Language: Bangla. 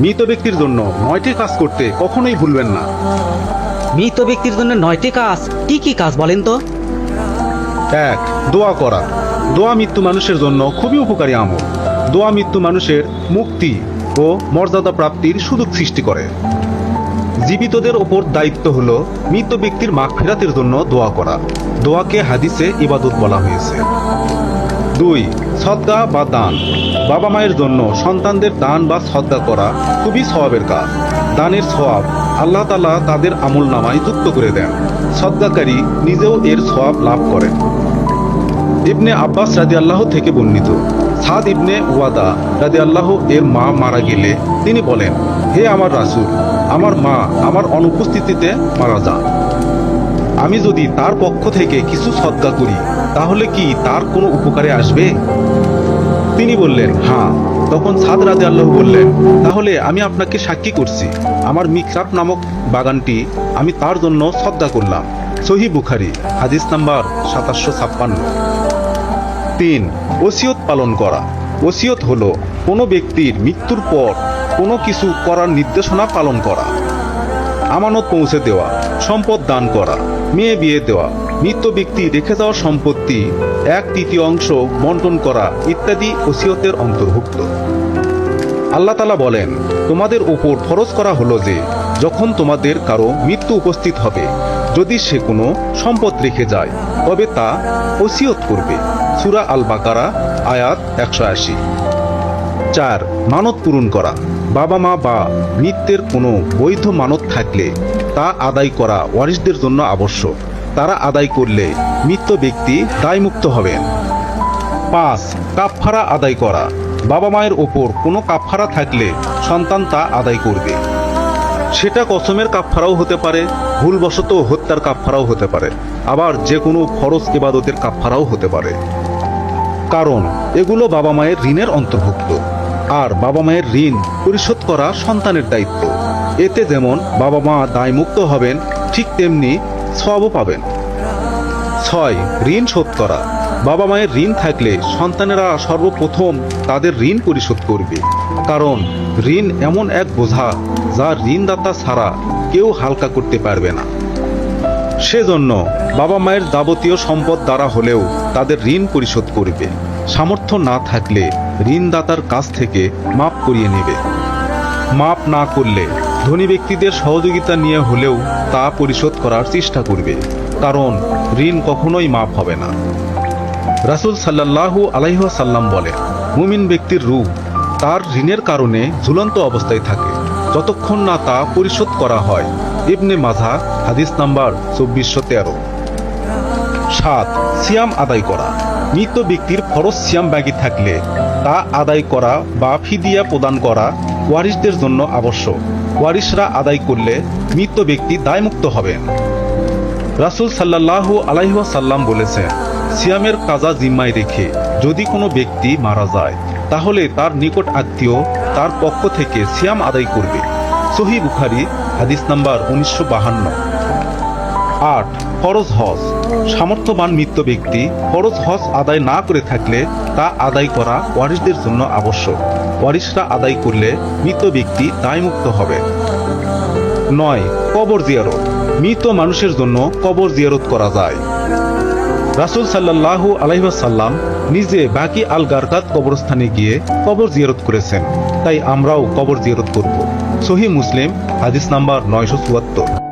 মৃত ব্যক্তির জন্য নয়টি কাজ করতে কখনোই ভুলবেন না। মৃত ব্যক্তির জন্য নয়টি কাজ? কি কি কাজ বলেন তো? এক দোয়া করা। দোয়া মৃত্যু মানুষের জন্য খুবই উপকারী আমল। দোয়া মৃত্যু মানুষের মুক্তি ও মর্যাদা প্রাপ্তির সুযোগ সৃষ্টি করে। জীবিতদের ওপর দায়িত্ব হলো মৃত ব্যক্তির মাগ ফেরাতের জন্য দোয়া করা। দোয়াকে হাদিসে ইবাদত বলা হয়েছে। দুই সদ্গা বা দান। বাবা মায়ের জন্য সন্তানদের দান বা সদ্গা করা খুবই সওয়াবের কাজ। দানের সওয়াব আল্লাহ তালা তাদের আমল নামায় যুক্ত করে দেন। সদ্গাকারী নিজেও এর সওয়াব লাভ করেন। ইবনে আব্বাস রাজি আল্লাহ থেকে বর্ণিত। সাদ ইবনে ওয়াদা রাজি আল্লাহ এর মা মারা গেলে তিনি বলেন, হে আমার রাসূল, আমার মা আমার অনুপস্থিতিতে মারা যান। আমি যদি তার পক্ষ থেকে কিছু সদ্গা করি তাহলে কি তার কোনো উপকারে আসবে? তিনি বললেন হ্যাঁ। তখন সাদ রাজে আল্লাহ বললেন, তাহলে আমি আপনাকে সাক্ষী করছি। আমার মিকরাত নামক বাগানটি আমি তার জন্য শ্রদ্ধা করলাম। সহি বুখারি, হাদিস নাম্বার সাতাশশো ছাপ্পান্ন। তিন, ওসিয়ত পালন করা। ওসিয়ত হলো কোনো ব্যক্তির মৃত্যুর পর কোনো কিছু করার নির্দেশনা পালন করা। আমানত পৌঁছে দেওয়া, সম্পদ দান করা, মেয়ে বিয়ে দেওয়া মৃত ব্যক্তি রেখে যাওয়া সম্পত্তি, এক তৃতীয় অংশ বন্টন করা ইত্যাদি ওসিয়তের অন্তর্ভুক্ত। আল্লাহ তালা বলেন, তোমাদের উপর ফরজ করা হলো যে, যখন তোমাদের কারও মৃত্যু উপস্থিত হবে, যদি সে কোনো সম্পদ রেখে যায়, তবে তা ওসিয়ত করবে। সুরা আল বাকারা আয়াত একশো আশি। চার, মানত পূরণ করা। বাবা মা বা মৃত্যের কোনো বৈধ মানত থাকলে তা আদায় করা ওয়ারিসদের জন্য আবশ্যক। তারা আদায় করলে মৃত ব্যক্তি দায়মুক্ত হবেন। পাঁচ, কাফফারা আদায় করা। বাবা মায়ের ওপর কোনো কাফফারা থাকলে সন্তান তা আদায় করবে। সেটা কসমের কাফফারাও হতে পারে, ভুলবশত হত্যার কাফফারাও হতে পারে। আবার যে কোনো ফরজ ইবাদতের কাফফারাও হতে পারে। কারণ, এগুলো বাবা মায়ের ঋণের অন্তর্ভুক্ত। আর বাবা মায়ের ঋণ পরিশোধ করা সন্তানের দায়িত্ব। এতে যেমন বাবা মা দায়মুক্ত হবেন, ঠিক তেমনি সবও পাবেন। ছয় ঋণ শোধ করা। বাবা মায়ের ঋণ থাকলে সন্তানেরা সর্বপ্রথম তাদের ঋণ পরিশোধ করবে। কারণ ঋণ এমন এক বোঝা যা ঋণদাতা ছাড়া কেউ হালকা করতে পারবে না। সেজন্য বাবা মায়ের যাবতীয় সম্পদ দ্বারা হলেও তাদের ঋণ পরিশোধ করবে। সামর্থ্য না থাকলে ঋণদাতার কাছ থেকে মাপ করিয়ে নেবে। মাপ না করলে ধনী ব্যক্তিদের সহযোগিতা নিয়ে হলেও তা পরিশোধ করার চেষ্টা করবে, কারণ ঋণ কখনোই মাপ হবে না। রাসূল সাল্লাল্লাহু আলাইহাল্লাম বলে, মুমিন ব্যক্তির রূপ তার ঋণের কারণে ঝুলন্ত অবস্থায় থাকে, যতক্ষণ না তা পরিশোধ করা হয়। ইবনে মাঝা হাদিস নাম্বার চব্বিশশো তেরো। সাত, সিয়াম আদায় করা। মৃত ব্যক্তির ফরজ সিয়াম বাকি থাকলে তা আদায় করা বা ফিদিয়া প্রদান করা ওয়ারিসদের জন্য আবশ্যক। ওয়ারিসরা আদায় করলে মৃত ব্যক্তি দায়মুক্ত হবেন। রাসূল সাল্লাল্লাহু আলাইহাল্লাম বলেছেন, সিয়ামের কাজা জিম্মায় রেখে যদি কোনো ব্যক্তি মারা যায়, তাহলে তার নিকট আত্মীয় তার পক্ষ থেকে সিয়াম আদায় করবে। সহি বুখারি, হাদিস নাম্বার উনিশশো বাহান্ন। আট, ফরজ হজ। সামর্থ্যবান মৃত ব্যক্তি ফরজ হজ আদায় না করে থাকলে তা আদায় করা ওয়ারিসদের জন্য আবশ্যক। ওয়ারিসরা আদায় করলে মৃত ব্যক্তি দায়মুক্ত হবে। নয়, কবর জিয়ারত। মৃত মানুষের জন্য কবর জিয়ারত করা যায়। রাসূল সাল্লাল্লাহু আলাইসাল্লাম নিজে বাকি আল গারকাত কবরস্থানে গিয়ে কবর জিয়ারত করেছেন। তাই আমরাও কবর জিয়ারত করব। সহি মুসলিম, হাদিস নাম্বার নয়শো চুয়াত্তর।